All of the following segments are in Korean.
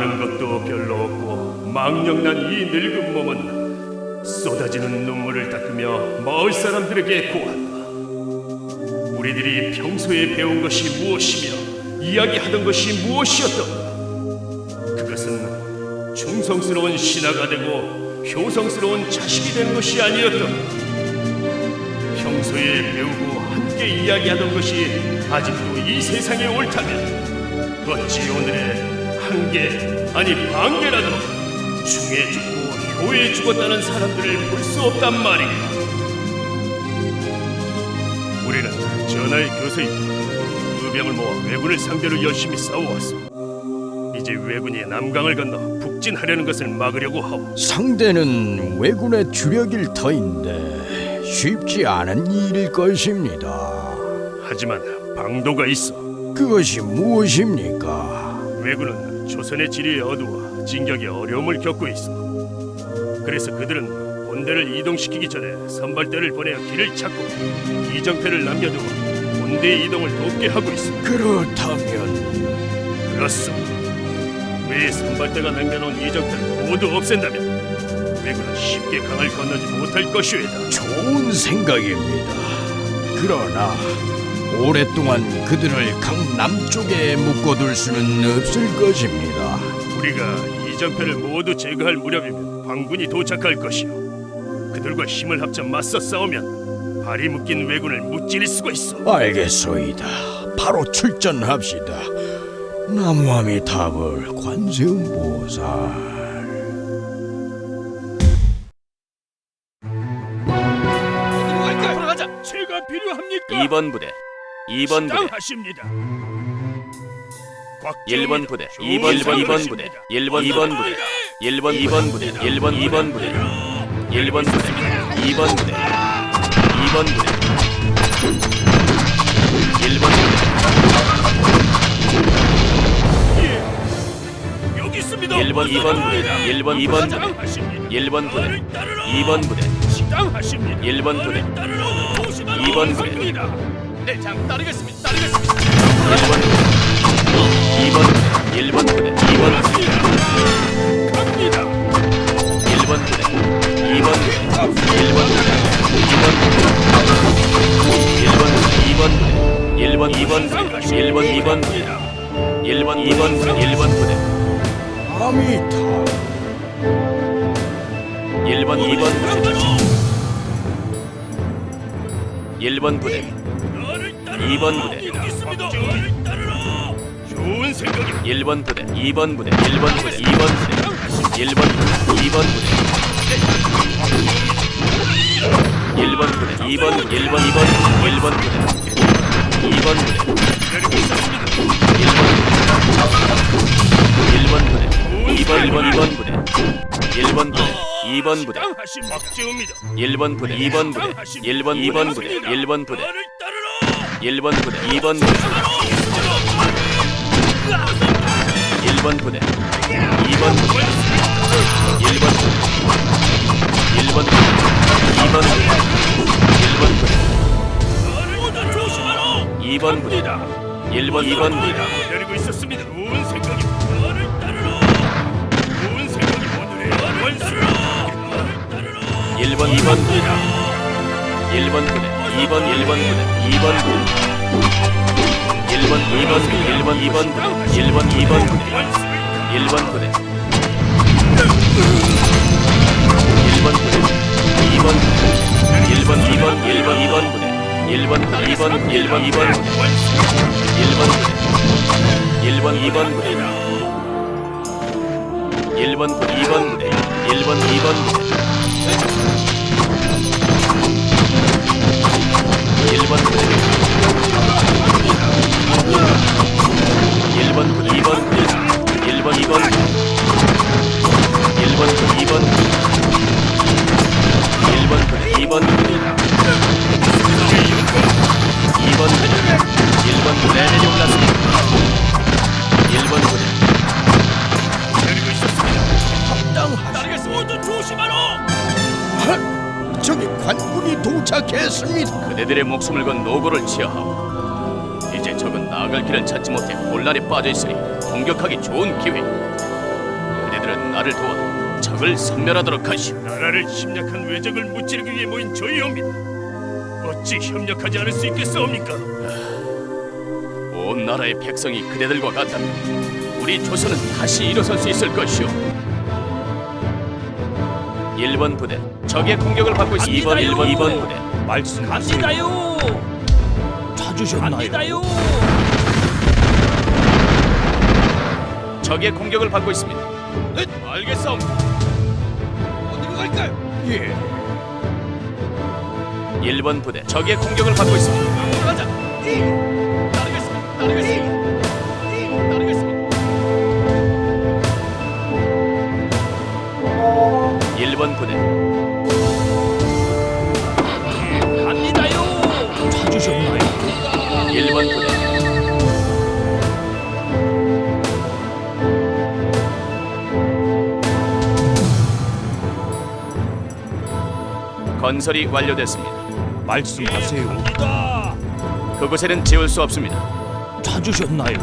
아는 것도 별로 없고 망령난 이 늙은 몸은 쏟아지는 눈물을 닦으며 마을 사람들에게 고한다. 우리들이 평소에 배운 것이 무엇이며 이야기하던 것이 무엇이었던가? 그것은 충성스러운 신하가 되고 효성스러운 자식이 되는 것이 아니었던가? 평소에 배우고 함께 이야기하던 것이 아직도 이 세상에 옳다면 어찌 오늘의 한계 아니 반계라도 중에 죽고 효에 죽었다는 사람들을 볼 수 없단 말인가 우리는 전하의 교서이다 의병을 모아 왜군을 상대로 열심히 싸워왔어 이제 왜군이 남강을 건너 북진하려는 것을 막으려고 하오 상대는 왜군의 주력일 터인데 쉽지 않은 일일 것입니다. 하지만 방도가 있어 그것이 무엇입니까? 왜군은 조선의 지리에 어두워 진격에 어려움을 겪고 있어. 그래서 그들은 본대를 이동시키기 전에 선발대를 보내어 길을 찾고 이정패를 남겨두고 본대 이동을 돕게 하고 있어. 그렇다면 그렇소. 왜 선발대가 남겨놓은 이정패를 모두 없앤다면 왜군은 쉽게 강을 건너지 못할 것이외다. 좋은 생각입니다. 그러나 오랫동안 그들을 강 남쪽에 묶어둘 수는 없을 것입니다. 우리가 이정패를 모두 제거할 무렵이면 광군이 도착할 것이오. 그들과 힘을 합쳐 맞서 싸우면 발이 묶인 왜군을 무찌를 수가 있어. 알겠소이다. 바로 출전합시다. 나무함이 답을 관세음보살. 돌아가자. 제가 필요합니까? 2번 부대 2번 부대 하십니다. 1번 부대 2번 1번 2번 부대 1번 2번 부대 1번 2번 부대 1번 2번 부대 1번 부대 2번 부대 2번 부대 1번 여기 있습니다. 부대 1번 2번 부대 1번 2번 부대 하십니다. 1번 부대 2번 부대 식당하십니다. 1번 부대 2번 부대 네, 장 따르겠습니다. 따르겠습니다. 1번 부대 2번 부대 1번 부대 2번 부대 1번 부대 2번 부대 1번 부대 2번 1번 2번 1번 부대 2번 부대 기다리고 있었습니다. 1번 부대 2번 1번 2번 부대 1번 부대 2번 부대 식당하신 박재우입니다. 1번 부대 2번 부대 1번 2번 부대 1번 부대 나를 따르라. 1번 부대 2번 부대 1번 부대 2번 부대 1번 부대 1번 부대 2번 부대 1번 부대 나를 오다 조심하라. 2번 부대 1번 2번 부대 기다리고 있었습니다. 좋은 생각이 나를 따르라. 좋은 생각이 오늘의 따르라. 1번 2번 부대 1번 부대 2번 1번 부대 2번 부대 1번 2번 1번 2번 부대 1번 2번 부대 1번 부대 1번 부대 2번 부대 1번 2번 1번 2번 부대 1번 2번 1번 2번 부대 1번 부대 1번 2번 부대 1번 2번 부대 1번 2번 부대 1번 부대 1번 부대 2번 부대 1번 2번 부대 1번 부대 2번 부대 1번 부대 2번 부대 2번 부대 1번 부대 내려 올랐습니다 1번 부대 기다리고 있었습니다. 합당하시. 따르겠습니다. 모두 조심하라. 저기 관군이 도착했습니다. 그대들의 목숨을 건 노고를 취하하오 이제 적은 나아갈 길을 찾지 못해 혼란에 빠져 있으니 공격하기 좋은 기회 그들은 나를 도와 적을 섬멸하도록 하시오. 나라를 침략한 외적을 무찌르기 위해 모인 저희옵니다. 어찌 협력하지 않을 수 있겠사옵니까? 온 나라의 백성이 그대들과 같다면 우리 조선은 다시 일어설 수 있을 것이오. 1번 부대 적의 공격을 받고 있습니다. 2번 1번 2번 부대 말씀하세요. 갑니다요. 찾으셨나요? 갑니다요. 적의 공격을 받고 있습니다. 네, 알겠사옵니다. 어디로 갈까요? 예. 1번 부대 적의 공격을 받고 있습니다. 가자. 따르겠습니다. 따르겠습니다. 따르겠습니다. 1번 부대 갑니다요. 찾으셨나요? 1번 부대 건설이 완료됐습니다. 말씀하세요. 그곳에는 지울 수 없습니다. 찾으셨나요?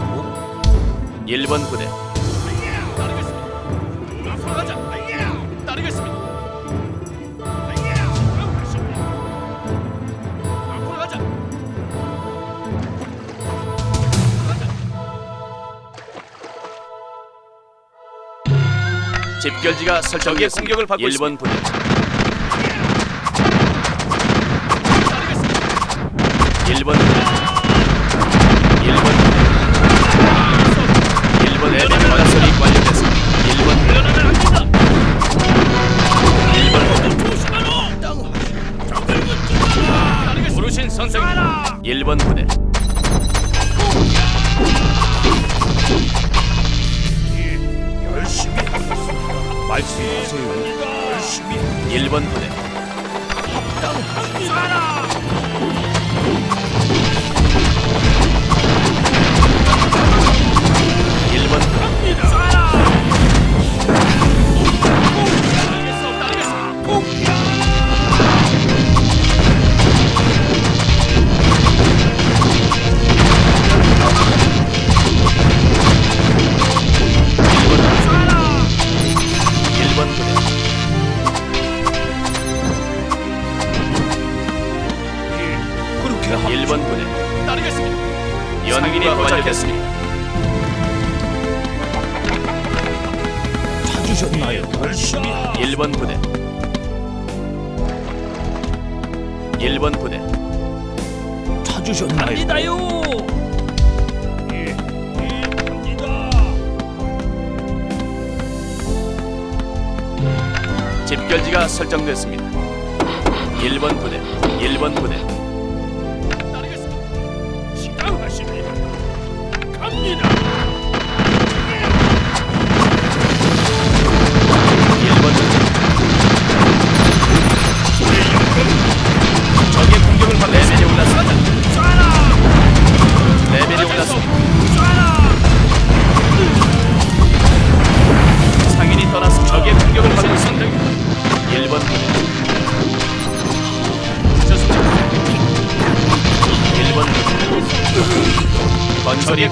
1번 부대 집결지가 설정의 공격을 받고 1번 부대 1번 부대 1번 부대 1번 레벨 건설이 완료됐습니다 1번 부대 1번 부대 부르신 선생님. 1번 부대 도착했습니다. 찾으셨나요? 열심히 하. 1번 부대 1번 부대 찾으셨나요? 갑니다요. 집결지가 설정됐습니다. 1번 부대 1번 부대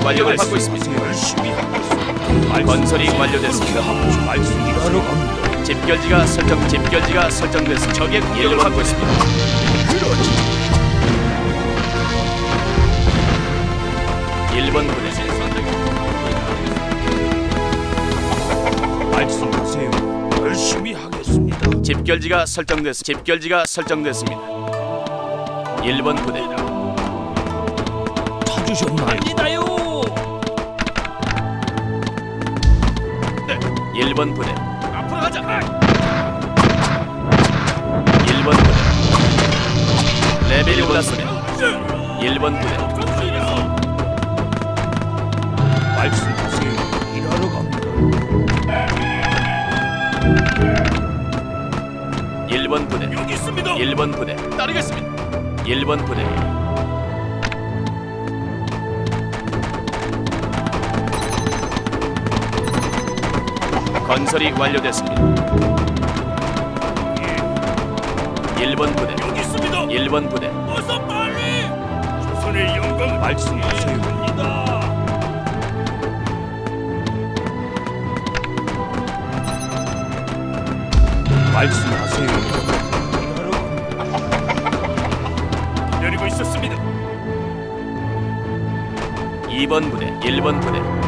완료를 받고 있습니다. 열심히. 건설이 완료됐습니다. 갑니다. 집결지가 설정 집결지가 설정됐습니다. 적의 공격을 받고 있습니다. 그러지. 1번 부대 말씀하세요. 열심히 하겠습니다. 집결지가 설정됐 집결지가 설정됐습니다. 1번 부대 찾으셨나요? 1번 부대 앞으로 가자. 1번 부대 레벨이 올랐습니다. 1번 부대 말씀하세요. 일하러 갑니다. 1번 부대 여기 있습니다. 1번 부대 따르겠습니다. 1번 부대 건설이 완료됐습니다. 1번 부대 여기 있습니다. 1번 부대 어서 빨리. 조선의 영광 말씀하세요. 갑니다. 말씀하세요. 기다리고 있었습니다. 2번 부대 1번 부대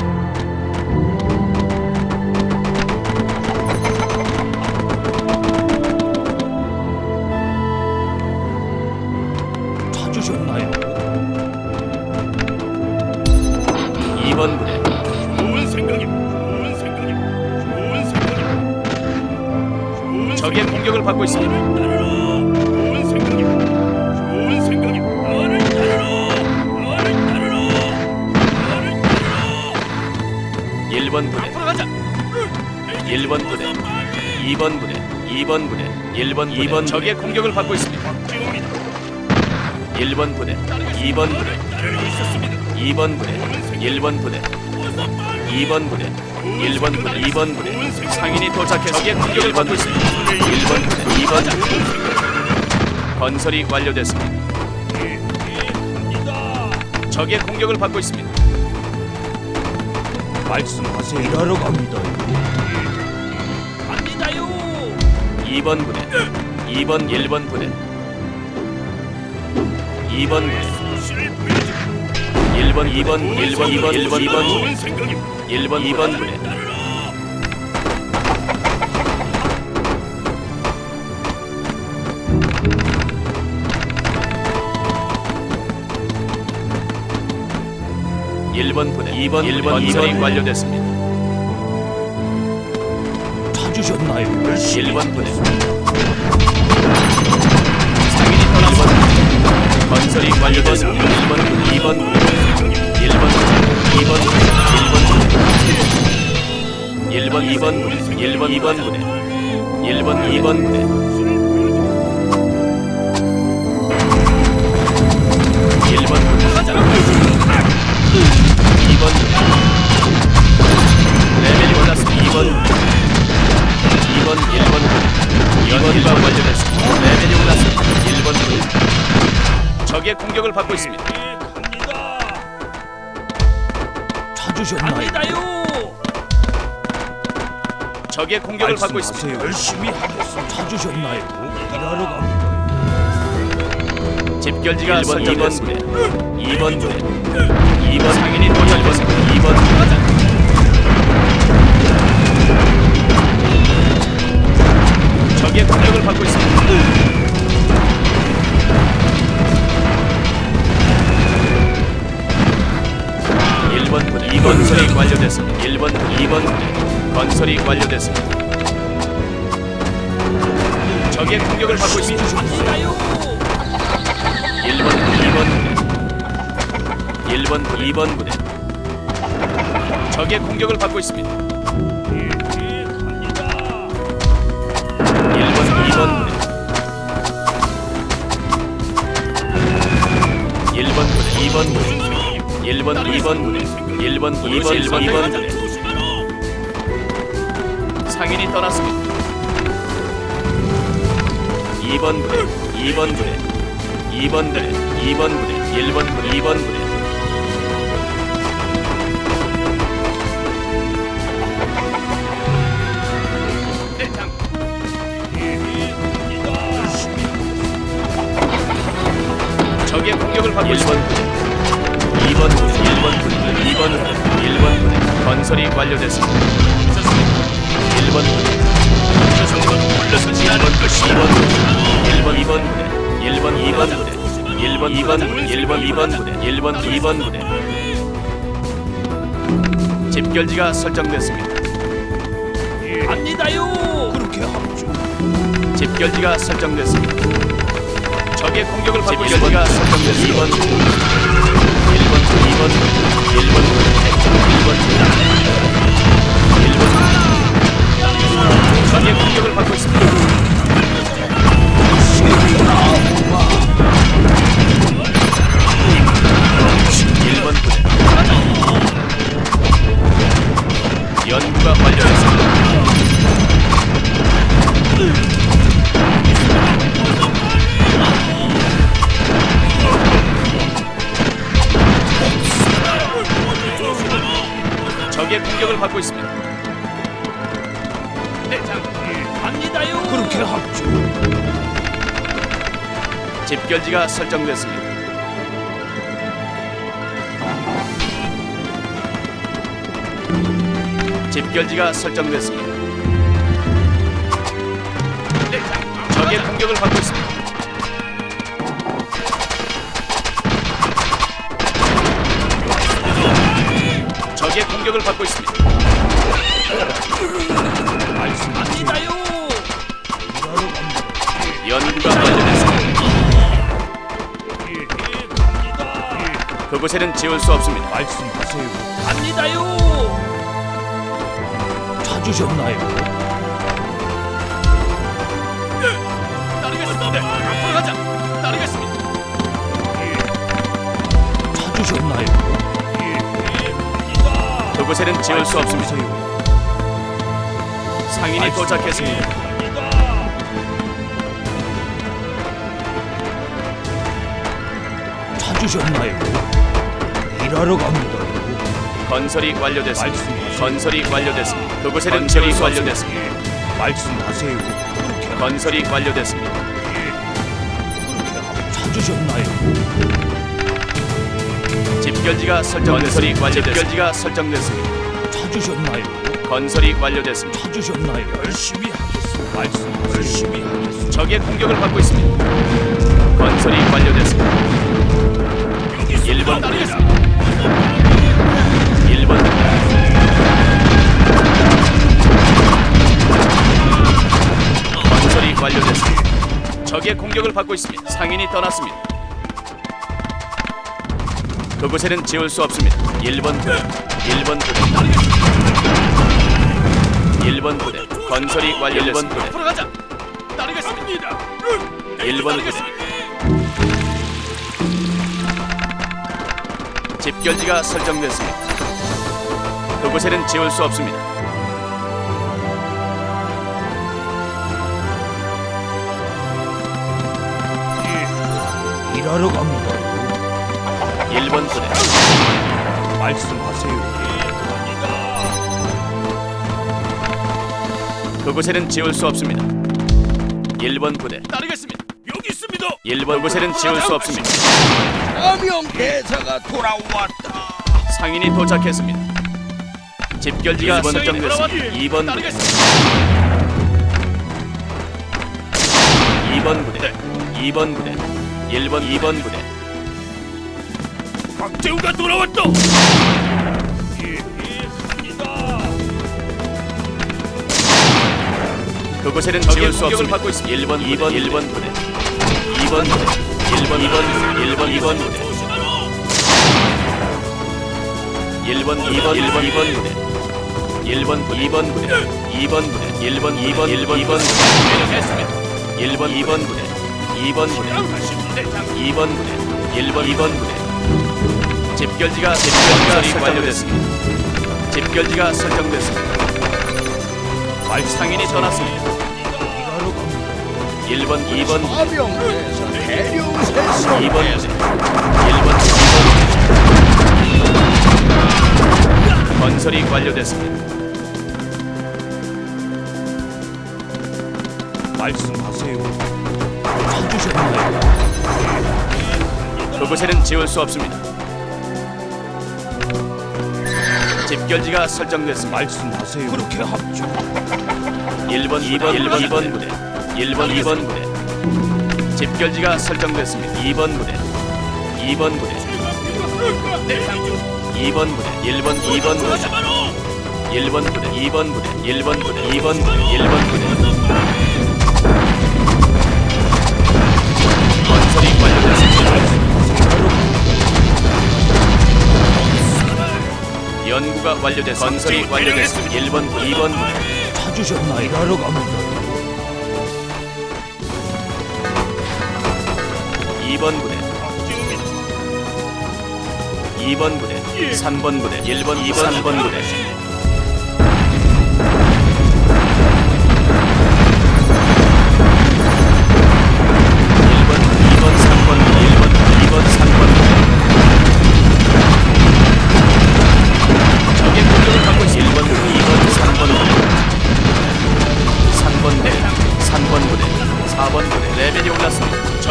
부대 1번 2번 적의 공격을 받고 있습니다. 지옵니다. 1번 부대 2번 부대 기다리고 있었습니다. 2번 부대 1번 부대 2번 부대 1번 부대 2번 부대 상인이 도착해서 적의 공격을 받고 있습니다. 1번 부대 2번 부대 건설이 완료됐습니다. 적의 공격을 받고 있습니다. 말씀하세요. 일하러 갑니다. 갑니다요. 2번 부대 2번 1번 부대 2번 부대 수를 보여주고 1번 2번 1번 2번 1번 2번 좋은 생각임. 1번 2번 부대 일번 부대 2번 1번 건설이 완료됐습니다. 찾으셨나요? 1번 부대 상인이 떠난 건설이 완료됐습니다. 1번 부대 2번 부대 1번 부대 2번 부대 1번 2번 부대 1번 2번 부대 1번 2번 부대 1번 부대 가자. 2번 부대 레벨이 올랐습니다. 2번 부대 2번 1번 부대 2번 1번 완료됐습니다. 레벨이 올랐습니다. 1번 부대 적의 공격을 받고 있습니다. 찾으셨나요? 갑니다요. 적의 공격을 받고 있습니다. 말씀하세요. 열심히 하겠습니다. 찾으셨나요? 일하러 갑니다. 집결지가 1번 2번 부대 2번 부대 2번 상인이 도착했습니다. 2번 적의 공격을 받고 있습니다. 일번 부대 2번 건설이 완료됐습니다. 1번 2번 부대 건설이 완료됐습니다. 적의 공격을 받고 있습니다. 1번, 2번 부대 1번, 2번 부대 적의 공격을 받고 있습니다 2번 부대 1번, 2번 부대 1번, 2번, 1번, 2번 부대 상인이 떠났습니다. 2번 부대, 2번 부대 2번 부대, 2번 부대, 1번 부대, 2번 부대. 적의 공격을 받고 1번 부대, 2번 부대, 1번 부대, 2번 부대, 1번 부대. 건설이 완료됐습니다. 1번 부대. 물러서지 않을 것이 2번 부대, 1번, 2번 부대, 1번, 2번 부대, 1번, 2번 부대, 1번, 2번 부대, 1번, 2번 부대. 집결지가 설정됐습니다. 갑니다요. 그렇게 하죠. 집결지가 설정됐습니다. 적의 공격을 받고 있습니다. 집결지가 설정됐습니다. 1번, 1번, 2번, 1번, 1번, 1번. 적의 공격을 받고 있습니다. 일번 부대 연구가 완료됐습니다. 적의 공격을 받고 있습니다. 대장, 갑니다요. 그렇게 합죠. 집결지가 설정됐습니다. 집결지가 설정됐습니다. 적의 공격을 받고 있습니다. 적의 공격을 받고 있습니다. 갑니다요. 연구가 완료됐습니다. 그곳에는 지울 수 없습니다. 말씀하세요. 갑니다요. 찾으셨나요? 따르겠습니다. 네, 앞으로 가자. 따르겠습니다. 찾으셨나요? 그곳에는 지울 수 없습니다. 상인이 도착했습니다. 찾으셨나요? 일하러 갑니다. 건설이 완료됐습니다. 말씀하세요. 건설이 완료됐습니다. 그곳에는 지울 수 완료됐습니다. 말씀하세요. 건설이 완료됐습니다. 찾으셨나요? 집결지가 설정됐습니다. 완료 집결지가 설정됐습니다. 찾으셨나요? 건설이 완료됐습니다. 찾으셨나요? 열심히 하겠습니다. 말씀 열심히 하겠습니다. 적의 공격을 받고 있습니다. 건설이 완료됐습니다. 1번 따르겠습니다. 1번 건설이 완료됐습니다. 적의 공격을 받고 있습니다. 상인이 떠났습니다. 그곳에는 지울 수 없습니다. 1번 부대, 1번 부대, 1번 부대, 건설이 완료됐습니다. 1번 부대, 앞으로 가자. 따르겠습니다. 1번 부대. 집결지가 설정됐습니다. 그곳에는 지울 수 없습니다. 일하러 갑니다. 1번 부대, 말씀하세요. 그곳에는 지울 수 없습니다. 1번 부대, 따르겠습니다. 여기 있습니다. 1번 그곳에는 지울 수 없습니다. 어명 대사가 돌아왔다. 상인이 도착했습니다. 집결지가 1번 설정됐습니다. 부대. 2번 부대, 따르겠습니다. 2번 부대, 2번 부대, 1번, 2번 부대, 박재우가 돌아왔다. 그곳에는 지울 수 없습니다. 받고 있습니다. 1번, 2번, 1번 부대, 2번 부대, 1번, 2번, 1번, 2번 부대, 1번, 2번, 1번, 2번 부대, 1번, 2번 부대, 2번 부대, 1번, 2번, 1번, 2번 부대, 1번, 2번 부대, 2번 부대, 2번 부대, 1번, 2번 부대. 집결지가 집결지가 완료됐습니다. 집결지가 설정됐습니다. 상인이 전났습니다. 일하러 갑니다. 1번, 2번, 어명 대사 대령 세수. 2번, 1번, 2번. 건설이 완료됐습니다. 말씀하세요. 그곳에는 지울 수 없습니다. 집결지가 설정됐습니다. 말씀하세요. 그렇게 합주. 1번, 2번, 1번, 2번 부대, 1번, 2번 부대. 집결지가 설정됐습니다. 2번 부대, 2번 부대, 2번 부대, 1번, 2번 부대, 1번 부대, 2번 부대, 1번 부대, 2번 부대, 1번 부대. 연구가 완료됐습니다. 건설이 완료됐습니다. 1번, 2번 부대. 찾으셨나요? 일하러 갑니다. 2번 부대 2번 부대 3번 부대 1번 2번 3번 부대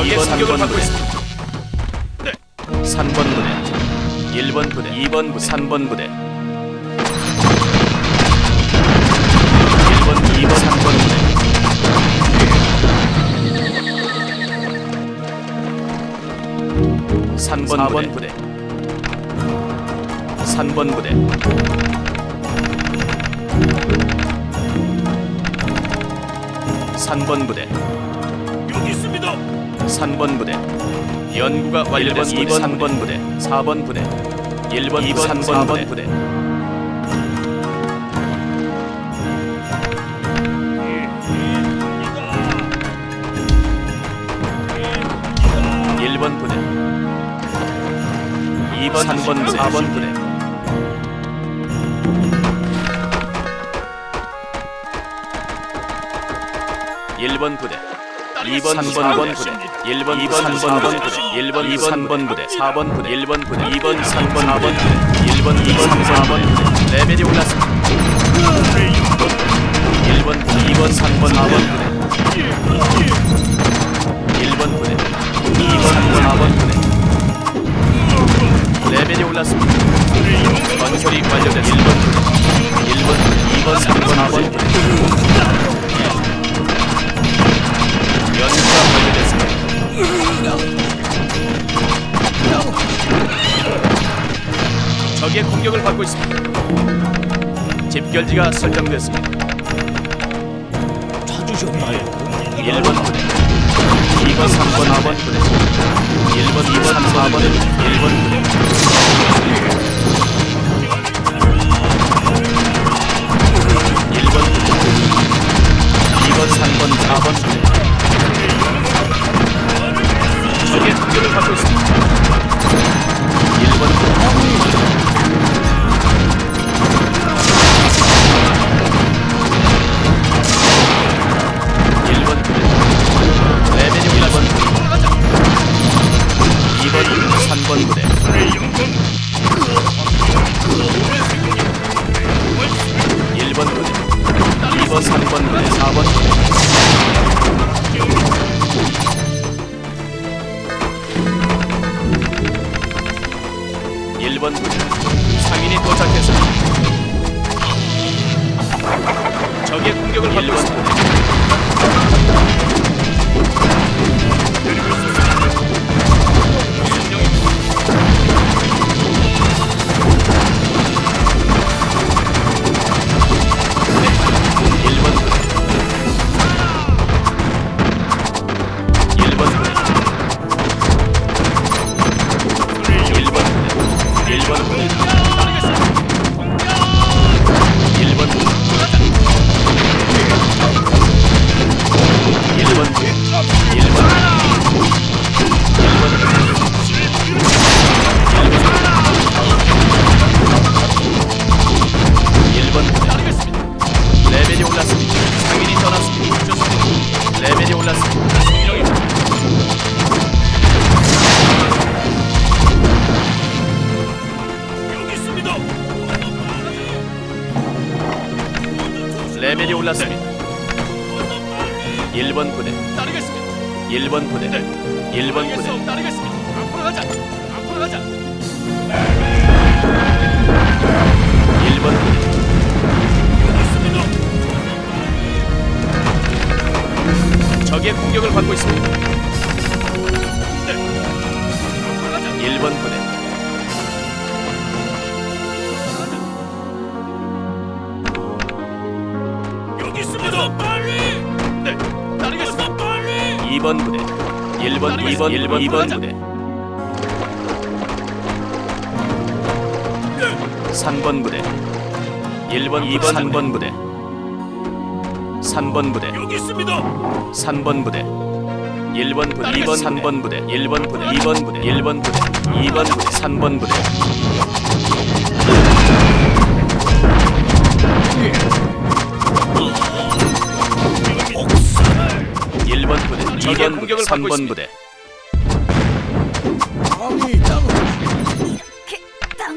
부대 3번 부대 3번 부대. 4번 부대. 레벨이 올랐습니다 적의 공격을 받고 3번 부대. 1번 부대. 2번 부대. 3번 부대. 1번 2번 3번 부대. 3번 4번 부대. 3번 부대. 3번 부대. 있습니다. 3번 부대 연구가 완료됐습니다. 2번 3번 부대 4번 부대 1번 2번 3번 부대. 부대. 일번 부대 2번 3번 부대. 4번 부대. 일번 부대 2번 3번 부대 1번 2번 3번 부대 1번 2번 3번 부대 4번 부대 1번 부대 2번 3번 4번 부대 1번 2번 3번 부대 레벨이 올랐습니다 1번 2번 3번 4번 부대 1번 부대 2번 3번 4번 부대 레벨이 올랐습니다 건설이 완료됐습니다 1번 부대 1번 2번 3번 4번 부대 연구가 완료됐습니다. 적의 공격을 받고 있습니다. 집결지가 설정됐습니다. 찾으셨나요? 1번 부대, 2번, 3번, 4번 부대, 1번, 2번, 3, 4번, 1번 부대. 레벨이 올랐습니다. 1번 부대 따르겠습니다. 1번 부대 1번 부대 따르겠습니다. 앞으로 가자. 앞으로 가자. 1번 부대 적의 공격을 받고 있습니다. 네. 앞으로 가자. 1번 부대 1번 부대 1번 2번 1번 2번 부대 3번 부대 1번 2번 3번 부대 3번 부대 여기 있습니다. 3번 부대 1번 부대 2번 3번 부대 1번 부대 2번 부대 1번 부대 2번 부대 3번 부대 일번 부대 2번 부대 3번 부대 아니 땅. 이렇게 딱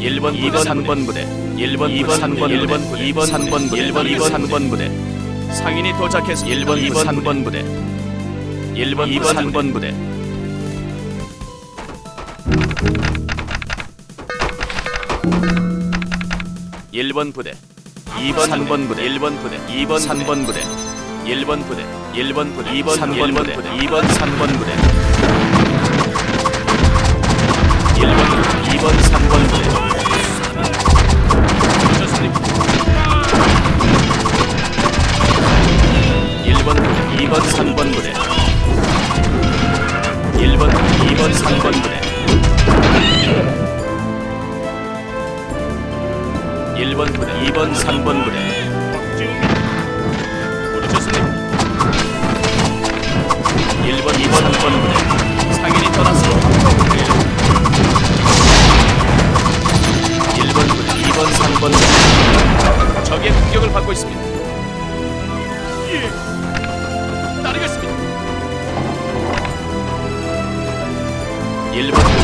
1번 1번 2번 3번 부대 1번 2번 3번 1번 2번 3번 부대. 1번 2번 3번 부대. 상인이 도착했습니다. 1번 2번 3번 부대. 1번 2번 3번 부대 일번 부대 2번 3번 부대 1번 부대 2번 3번 부대 1번 부대 1번 부대 2번 3번 부대 2번 3번 부대 1번 2번 3번 부대. 1번 부대 2번 3번 부대 1번 2번 3번 부대 1번 부대 2번 3번 부대. 우리 좋습니다 1번 2번 3번 부대. 상인이 떠났습니다. 1번 부대 2번 3번 부대. 적의 공격을 받고 있습니다. 예. 따르겠습니다. 1번 부대 2번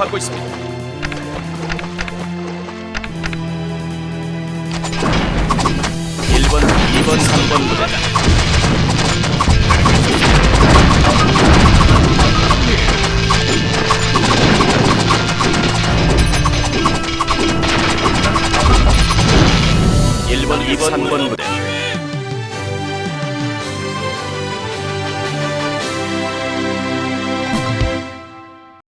받고 있습니다. 일번 2번, 3번 부대